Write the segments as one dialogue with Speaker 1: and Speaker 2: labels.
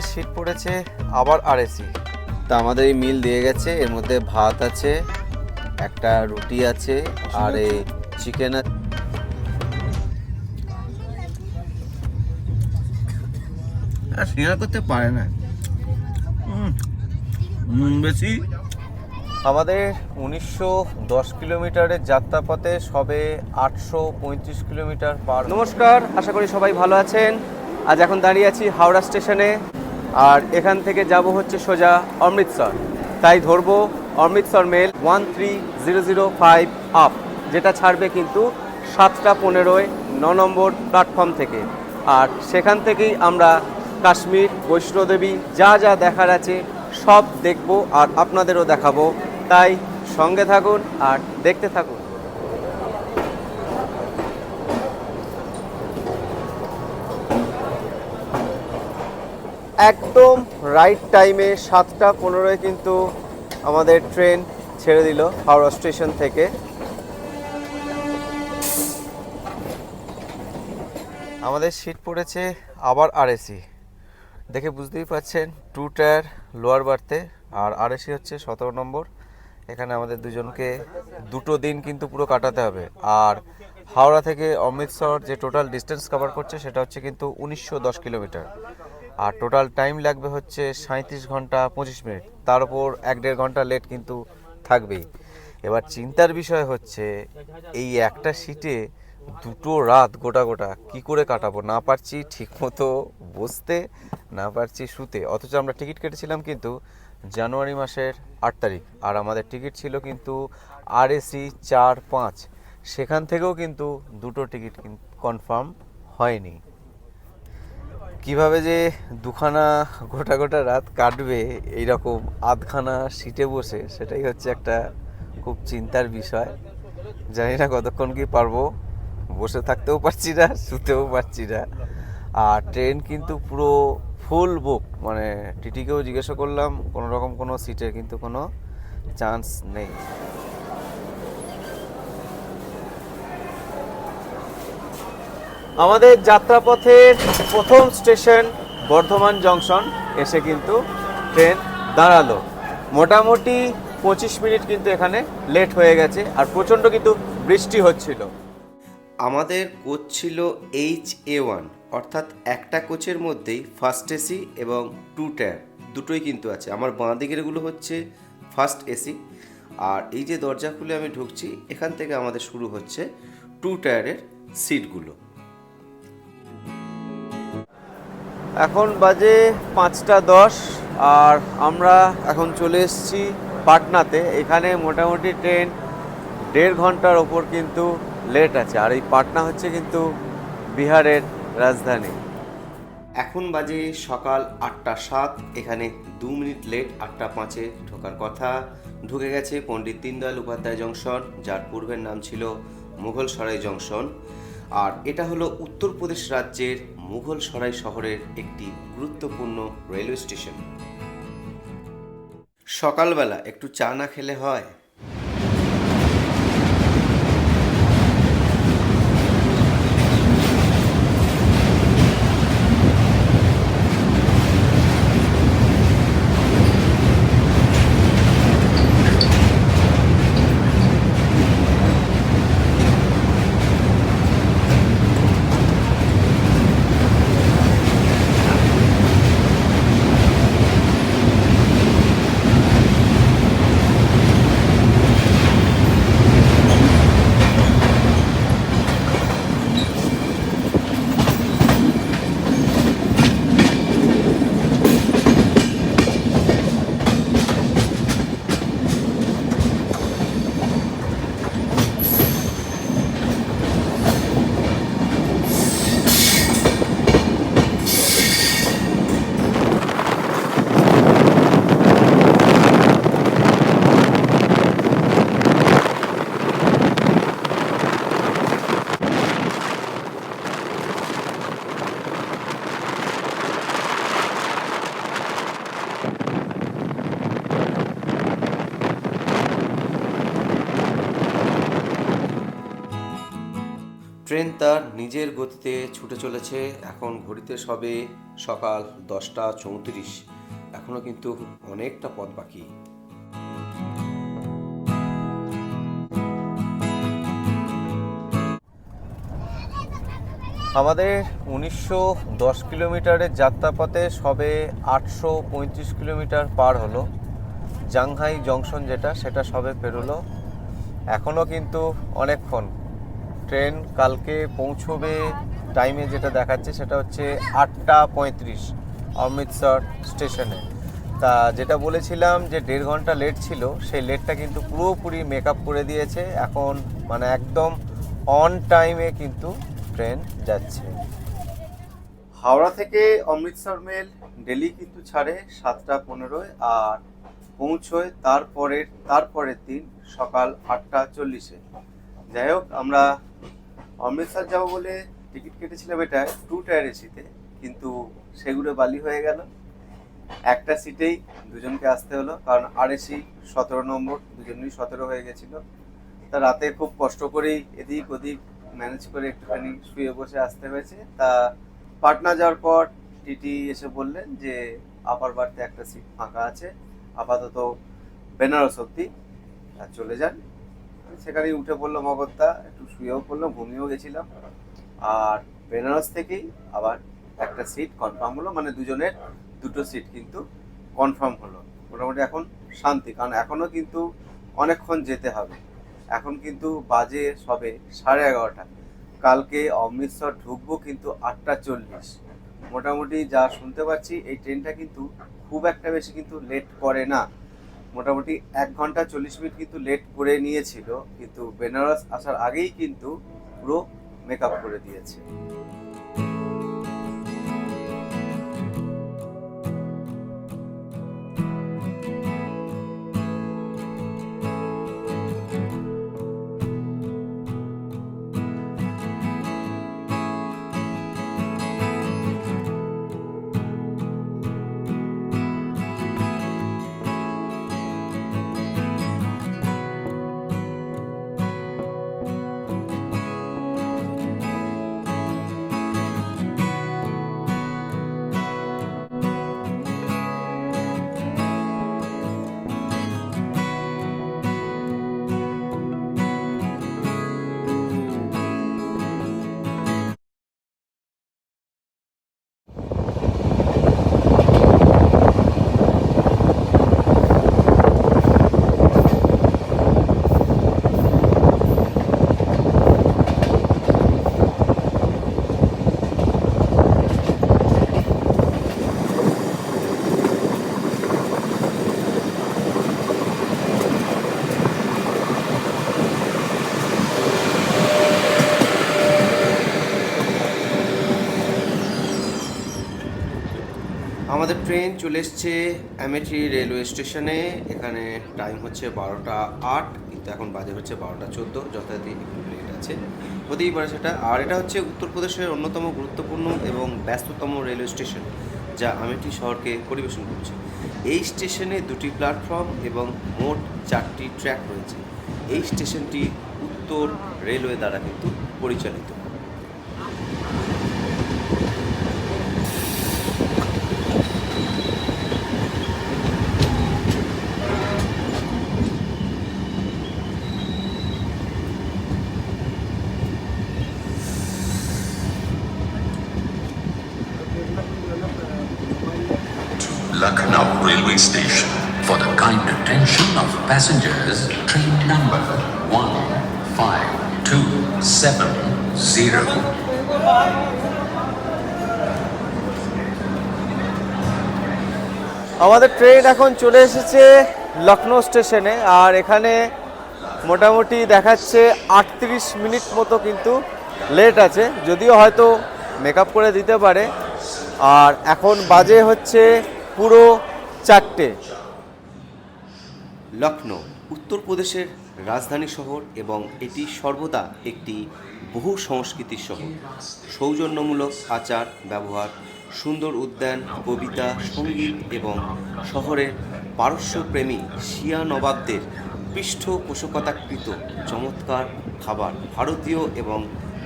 Speaker 1: আমাদের সিট পড়েছে আবার আরএসি তা আমাদের এই মিল দিয়ে গেছে এর মধ্যে ভাত আছে একটা রুটি আছে আর এই চিকেন
Speaker 2: আর শেয়ার করতে পারে না। বেশি।
Speaker 1: আমাদের উনিশশো দশ কিলোমিটারের যাত্রাপথে সবে আটশো পঁয়ত্রিশ কিলোমিটার পার নমস্কার আশা করি সবাই ভালো আছেন। আজ এখন দাঁড়িয়ে আছি হাওড়া স্টেশনে। আর এখান থেকে যাব হচ্ছে সোজা অমৃতসর। তাই ধরবো Amritsar mail one three zero zero five up যেটা ছাড়বে কিন্তু সাতটা পনেরোয় ন নম্বর প্ল্যাটফর্ম থেকে। আর সেখান থেকেই আমরা কাশ্মীর, বৈষ্ণোদেবী, যা যা দেখার আছে সব দেখব আর আপনাদেরও দেখাবো। তাই সঙ্গে থাকুন আর দেখতে থাকুন। একদম রাইট টাইমে সাতটা পনেরোয় কিন্তু আমাদের ট্রেন ছেড়ে দিল হাওড়া স্টেশন থেকে। আমাদের সিট পড়েছে আবার আরএসি দেখে বুঝতেই পারছেন টু টায়ার লোয়ার বার্থে আর আরএসি হচ্ছে সতেরো নম্বর। এখানে আমাদের দুজনকে দুটো দিন কিন্তু পুরো কাটাতে হবে। আর হাওড়া থেকে অমৃতসর যে টোটাল ডিস্টেন্স কভার করছে, সেটা হচ্ছে কিন্তু উনিশশো দশ কিলোমিটার। আর টোটাল টাইম লাগবে হচ্ছে সাঁত্রিশ ঘণ্টা পঁচিশ মিনিট। তার উপর এক দেড় ঘণ্টা লেট কিন্তু থাকবেই। এবার চিন্তার বিষয় হচ্ছে, এই একটা সিটে দুটো রাত গোটা গোটা কি করে কাটাবো? না পারছি ঠিকমতো বসতে, না পারছি শুতে। অথচ আমরা টিকিট কেটেছিলাম কিন্তু জানুয়ারি মাসের আট তারিখ। আর আমাদের টিকিট ছিল কিন্তু আরএসি চার পাঁচ। সেখান থেকেও কিন্তু দুটো টিকিট কনফার্ম হয়নি। কীভাবে যে দুখানা গোটা গোটা রাত কাটবে, এইরকম আধখানা সিটে বসে, সেটাই হচ্ছে একটা খুব চিন্তার বিষয়। জানি না কতক্ষণ কি পারব, বসে থাকতেও পারছি না, শুতেও পারছি না। আর ট্রেন কিন্তু পুরো ফুল বুক মানে টিটিকেও জিজ্ঞাসা করলাম কোনো রকম কোনো সিটে কিন্তু কোনো চান্স নেই। আমাদের যাত্রাপথের প্রথম স্টেশন বর্ধমান জংশন। এসে কিন্তু ট্রেন দাঁড়াল। মোটামুটি পঁচিশ মিনিট কিন্তু এখানে লেট হয়ে গেছে আর প্রচণ্ড কিন্তু বৃষ্টি হচ্ছিল। আমাদের কোচ ছিল এইচ এ ওয়ান, অর্থাৎ একটা কোচের মধ্যেই ফার্স্ট এসি এবং টু টায়ার দুটোই কিন্তু আছে। আমার বাঁ দিকেরগুলো হচ্ছে ফার্স্ট এসি আর এই যে দরজা খুলে আমি ঢুকছি, এখান থেকে আমাদের শুরু হচ্ছে টু টায়ারের সিটগুলো। এখন বাজে পাঁচটা দশ আর আমরা এখন চলে এসেছি পাটনাতে। এখানে মোটামুটি ট্রেন দেড় ঘণ্টার ওপর কিন্তু লেট আছে। আর এই পাটনা হচ্ছে কিন্তু বিহারের রাজধানী। এখন বাজে সকাল আটটা সাত। এখানে দু মিনিট লেট আটটা পাঁচে ঢোকার কথা। ঢুকে গেছে পণ্ডিত দীনদয়াল উপাধ্যায় জংশন, যার পূর্বের নাম ছিল মুঘল সরাই জংশন। আর এটা হলো উত্তরপ্রদেশ রাজ্যের মুঘল সরাই শহরের একটি গুরুত্বপূর্ণ রেলওয়ে স্টেশন। সকালবেলা একটু চা না খেলে হয়? ট্রেন তার নিজের গতিতে ছুটে চলেছে। এখন ঘড়িতে সবে সকাল দশটা চৌত্রিশ। এখনও কিন্তু অনেকটা পথ বাকি। আমাদের উনিশশো দশ কিলোমিটারের যাত্রাপথে সবে আটশো পঁয়ত্রিশ কিলোমিটার পার হলো। জাংহাই জংশন যেটা, সেটা সবে পেরোলো। এখনও কিন্তু অনেকক্ষণ ট্রেন কালকে পৌঁছবে টাইমে যেটা দেখাচ্ছে সেটা হচ্ছে আটটা পঁয়ত্রিশ অমৃতসর স্টেশনে। তা যেটা বলেছিলাম যে দেড় ঘণ্টা লেট ছিল, সেই লেটটা কিন্তু পুরোপুরি মেক আপ করে দিয়েছে। এখন মানে একদম অন টাইমে কিন্তু ট্রেন যাচ্ছে। হাওড়া থেকে অমৃতসর মেল ডেলি কিন্তু ছাড়ে সাতটা পনেরোয় আর পৌঁছয় তারপরের তারপরের দিন সকাল আটটা চল্লিশে। যাই হোক, আমরা অমৃতসর যাব বলে টিকিট কেটেছিলাম এটা টু টায়ার এসিতে কিন্তু সেগুলো বালি হয়ে গেল। একটা সিটেই দুজনকে আসতে হলো, কারণ আর এসি সতেরো নম্বর দুজনেরই সতেরো হয়ে গেছিল। তা রাতে খুব কষ্ট করেই এদিক ওদিক ম্যানেজ করে একটুখানি শুয়ে বসে আসতে হয়েছে। তা পাটনা যাওয়ার পর টিটি এসে বললেন যে আপার বার্থে একটা সিট ফাঁকা আছে, আপাতত বেনারস অব্দি চলে যান। সেখানেই উঠে পড়ল মগত্তা একটু শুয়েও পড়লাম ঘুমিয়েও গেছিলাম। আর বেনারস থেকেই আবার একটা সিট কনফার্ম হলো মানে দুজনের দুটো সিট কিন্তু কনফার্ম হলো। মোটামুটি এখন শান্তি, কারণ এখনও কিন্তু অনেকক্ষণ যেতে হবে। এখন কিন্তু বাজে সবে সাড়ে এগারোটা। কালকে অমৃতসর ঢুকবো কিন্তু আটটা চল্লিশ। মোটামুটি যা শুনতে পাচ্ছি, এই ট্রেনটা কিন্তু খুব একটা বেশি কিন্তু লেট করে না। মোটামুটি এক ঘণ্টা চল্লিশ মিনিট কিন্তু লেট করে নিয়েছিল, কিন্তু বেনারস আসার আগেই কিন্তু পুরো মেকআপ করে দিয়েছে। আমাদের ট্রেন চলে এসছে অ্যামেঠি রেলওয়ে স্টেশনে এখানে টাইম হচ্ছে বারোটা আট, কিন্তু এখন বাজে হচ্ছে বারোটা চোদ্দ। যথারীতি একটু লেট আছে। হতেই পারে সেটা। আর এটা হচ্ছে উত্তরপ্রদেশের অন্যতম গুরুত্বপূর্ণ এবং ব্যস্ততম রেলওয়ে স্টেশন যা আমেঠি শহরকে পরিবেশন করছে। এই স্টেশনে দুটি প্ল্যাটফর্ম এবং মোট চারটি ট্র্যাক রয়েছে। এই স্টেশনটি উত্তর রেলওয়ে দ্বারা কিন্তু পরিচালিত।
Speaker 3: Passengers, train number 152770
Speaker 1: আমাদের ট্রেন এখন চলে এসেছে লখনৌ স্টেশনে আর এখানে মোটামুটি দেখাচ্ছে আটত্রিশ মিনিট মতো কিন্তু লেট আছে যদিও হয়তো মেকআপ করে দিতে পারে। আর এখন বাজে হচ্ছে পুরো চারটে। লখনৌ উত্তরপ্রদেশের রাজধানী শহর এবং এটি সর্বদা একটি বহু সংস্কৃতির শহর। সৌজন্যমূলক আচার, ব্যবহার, সুন্দর উদ্যান, কবিতা, সংগীত এবং শহরের পারস্যপ্রেমী শিয়া নবাবদের পৃষ্ঠপোষকতাকৃত চমৎকার খাবার ভারতীয় এবং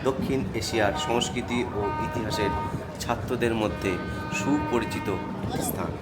Speaker 4: দক্ষিণ এশিয়ার সংস্কৃতি ও ইতিহাসের ছাত্রদের মধ্যে সুপরিচিত স্থান।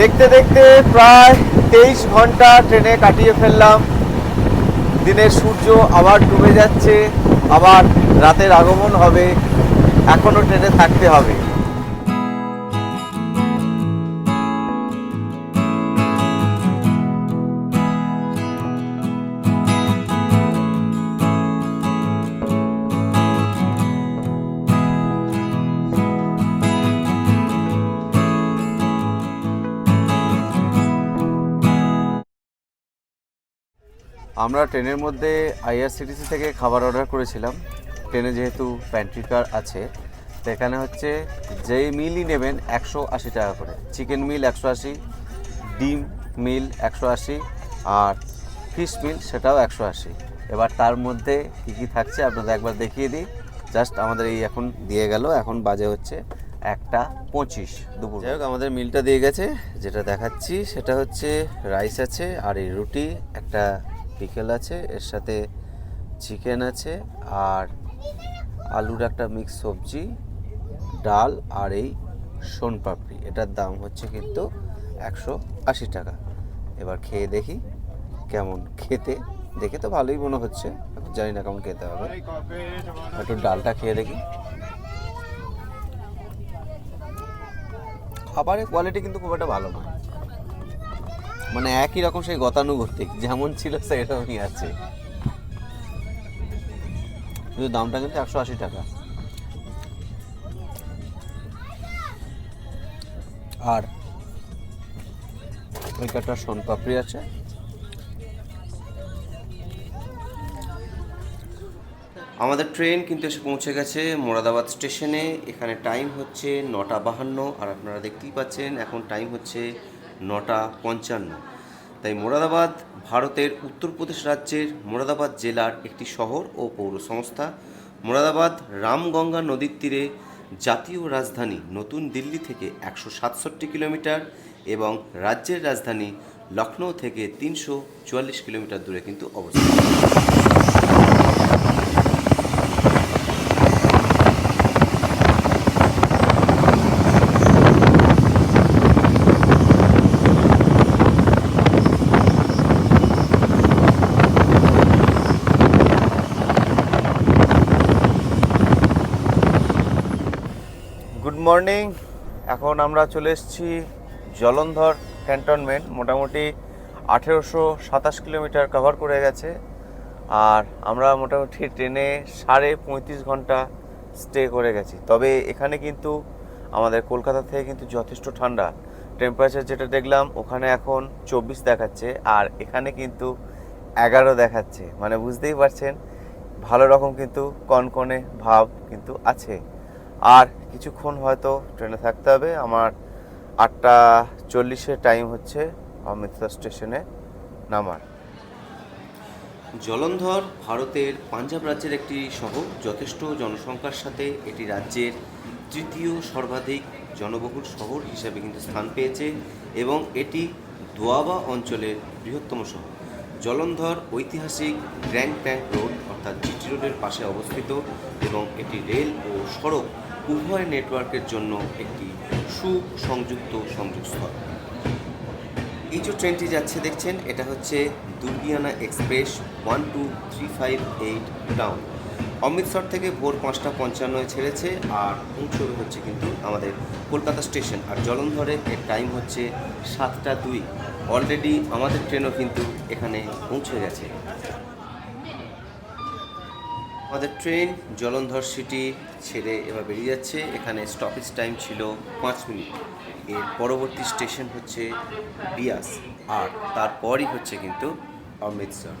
Speaker 1: দেখতে দেখতে প্রায় তেইশ ঘণ্টা ট্রেনে কাটিয়ে ফেললাম। দিনের সূর্য আবার ডুবে যাচ্ছে, আবার রাতের আগমন হবে, এখনও ট্রেনে থাকতে হবে। আমরা ট্রেনের মধ্যে আইআরসিটিসি থেকে খাবার অর্ডার করেছিলাম। ট্রেনে যেহেতু প্যান্ট্রি কার আছে, তো এখানে হচ্ছে যেই মিলই নেবেন একশো আশি টাকা করে। চিকেন মিল একশো আশি, ডিম মিল একশো আশি, আর ফিশ মিল সেটাও একশো আশি। এবার তার মধ্যে কী কী থাকছে আপনাদের একবার দেখিয়ে দিই। জাস্ট আমাদের এই এখন দিয়ে গেল, এখন বাজে হচ্ছে একটা পঁচিশ দুপুর। যাই হোক, আমাদের মিলটা দিয়ে গেছে। যেটা দেখাচ্ছি সেটা হচ্ছে রাইস আছে আর এই রুটি, একটা পিকেল আছে, এর সাথে চিকেন আছে, আর আলুর একটা মিক্স সবজি, ডাল আর এই সোনপাপড়ি এটার দাম হচ্ছে কিন্তু একশো আশি টাকা। এবার খেয়ে দেখি কেমন খেতে। দেখে তো ভালোই মনে হচ্ছে জানি না কেমন খেতে হবে। একটু ডালটা খেয়ে দেখি। খাবারের কোয়ালিটি কিন্তু খুব একটা ভালো নয়। মানে একই রকম সেই গতানুগতিক, যেমন ছিল সেরকমই আছে। কিন্তু দামটা কিন্তু একশো আশি টাকা। আর ওই একটা সোনপাপড়ি আছে।
Speaker 4: আমাদের ট্রেন কিন্তু এসে পৌঁছে গেছে মোরাদাবাদ স্টেশনে। এখানে টাইম হচ্ছে নটা বাহান্ন, আর আপনারা দেখতেই পাচ্ছেন, এখন টাইম হচ্ছে নটা পঞ্চান্ন। তাই মোরাদাবাদ ভারতের উত্তরপ্রদেশ রাজ্যের মোরাদাবাদ জেলার একটি শহর ও পৌর সংস্থা মোরাদাবাদ রামগঙ্গা নদীর তীরে জাতীয় রাজধানী নতুন দিল্লি থেকে একশো সাতষট্টি কিলোমিটার এবং রাজ্যের রাজধানী লখনৌ থেকে তিনশো চুয়াল্লিশ কিলোমিটার দূরে কিন্তু অবস্থিত।
Speaker 1: মর্নিং। এখন আমরা চলে এসেছি জলন্ধর ক্যান্টনমেন্ট। মোটামুটি আঠেরোশো সাতাশ কিলোমিটার কভার করে গেছে। আর আমরা মোটামুটি ট্রেনে সাড়ে পঁয়ত্রিশ ঘণ্টা স্টে করে গেছি। তবে এখানে কিন্তু আমাদের কলকাতা থেকে কিন্তু যথেষ্ট ঠান্ডা। টেম্পারেচার যেটা দেখলাম, ওখানে এখন চব্বিশ দেখাচ্ছে। আর এখানে কিন্তু এগারো দেখাচ্ছে। মানে বুঝতেই পারছেন, ভালো রকম কিন্তু কনকনে ভাব কিন্তু আছে। আর কিছুক্ষণ হয়তো ট্রেনে থাকতে হবে। আমার আটটা চল্লিশের টাইম হচ্ছে অমৃতসর স্টেশনে নামার।
Speaker 4: জলন্ধর ভারতের পাঞ্জাব রাজ্যের একটি শহর। যথেষ্ট জনসংখ্যার সাথে এটি রাজ্যের তৃতীয় সর্বাধিক জনবহুল শহর হিসেবে কিন্তু স্থান পেয়েছে এবং এটি দোয়াবা অঞ্চলের বৃহত্তম শহর। জলন্ধর ঐতিহাসিক গ্র্যান্ড ট্যাঙ্ক রোড অর্থাৎ জিটি রোডের পাশে অবস্থিত এবং এটি রেল ও সড়ক উভয় নেটওয়ার্কের জন্য একটি সুসংযুক্ত সংযোগস্থল।
Speaker 1: এই যে ট্রেনটি যাচ্ছে, দেখছেন? এটা হচ্ছে Durgiana express one two three five eight down. Amritsar থেকে ভোর পাঁচটা পঞ্চান্নয় ছেড়েছে আর পৌঁছবে হচ্ছে কিন্তু আমাদের কলকাতা স্টেশন। আর জলন্ধরে এর টাইম হচ্ছে সাতটা দুই। অলরেডি আমাদের ট্রেনও কিন্তু এখানে পৌঁছে গেছে। আমাদের ট্রেন জলন্ধর সিটি ছেড়ে এবার বেরিয়ে যাচ্ছে। এখানে স্টপেজ টাইম ছিল পাঁচ মিনিট। এর পরবর্তী স্টেশন হচ্ছে বিয়াস আর তারপরই হচ্ছে কিন্তু অমৃতসর।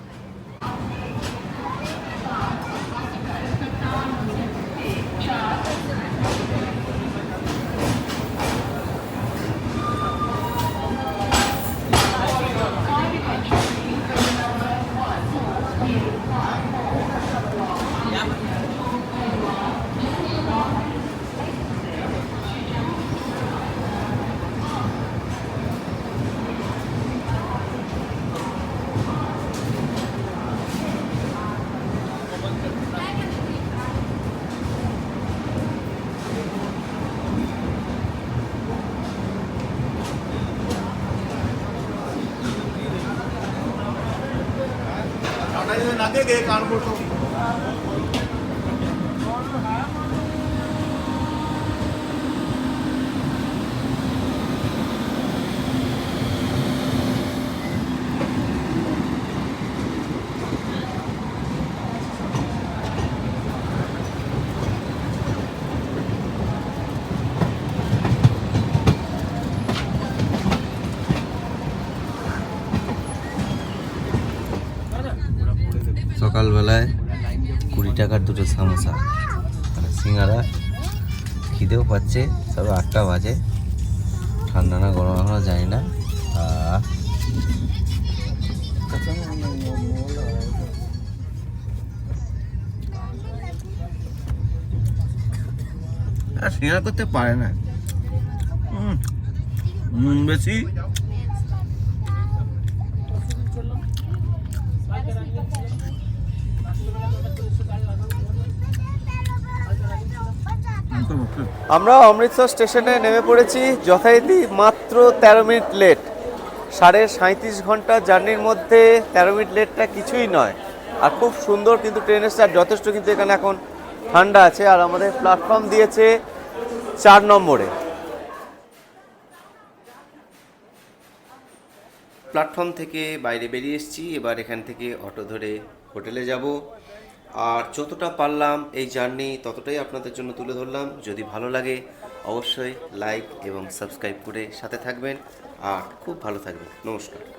Speaker 5: ਜਦੋਂ ਨਾਗੇ ਗਏ ਕਾਨਪੁਰ ਤੋਂ। টাকার দুটো সামোসা। আর সিঙ্গারা, খিদেও পাচ্ছে, তবে আটটা বাজে। ঠান্ডা না গরম, এখনও জানি না।
Speaker 6: আর করতে পারে না। বেশি।
Speaker 5: আমরা অমৃতসর স্টেশনে নেমে পড়েছি যথারীতি মাত্র তেরো মিনিট লেট। সাড়ে সাঁত্রিশ ঘণ্টা জার্নির মধ্যে তেরো মিনিট লেটটা কিছুই নয়। আর খুব সুন্দর কিন্তু ট্রেনের স্টার যথেষ্ট কিন্তু এখানে এখন ঠান্ডা আছে আর আমাদের প্ল্যাটফর্ম দিয়েছে চার নম্বরে।
Speaker 1: প্ল্যাটফর্ম থেকে বাইরে বেরিয়ে এসেছি, এবার এখান থেকে অটো ধরে হোটেলে যাব। আর যতটা পারলাম এই জার্নি ততটাই আপনাদের জন্য তুলে ধরলাম। যদি ভালো লাগে, অবশ্যই লাইক এবং সাবস্ক্রাইব করে সাথে থাকবেন। আর খুব ভালো থাকবেন। নমস্কার।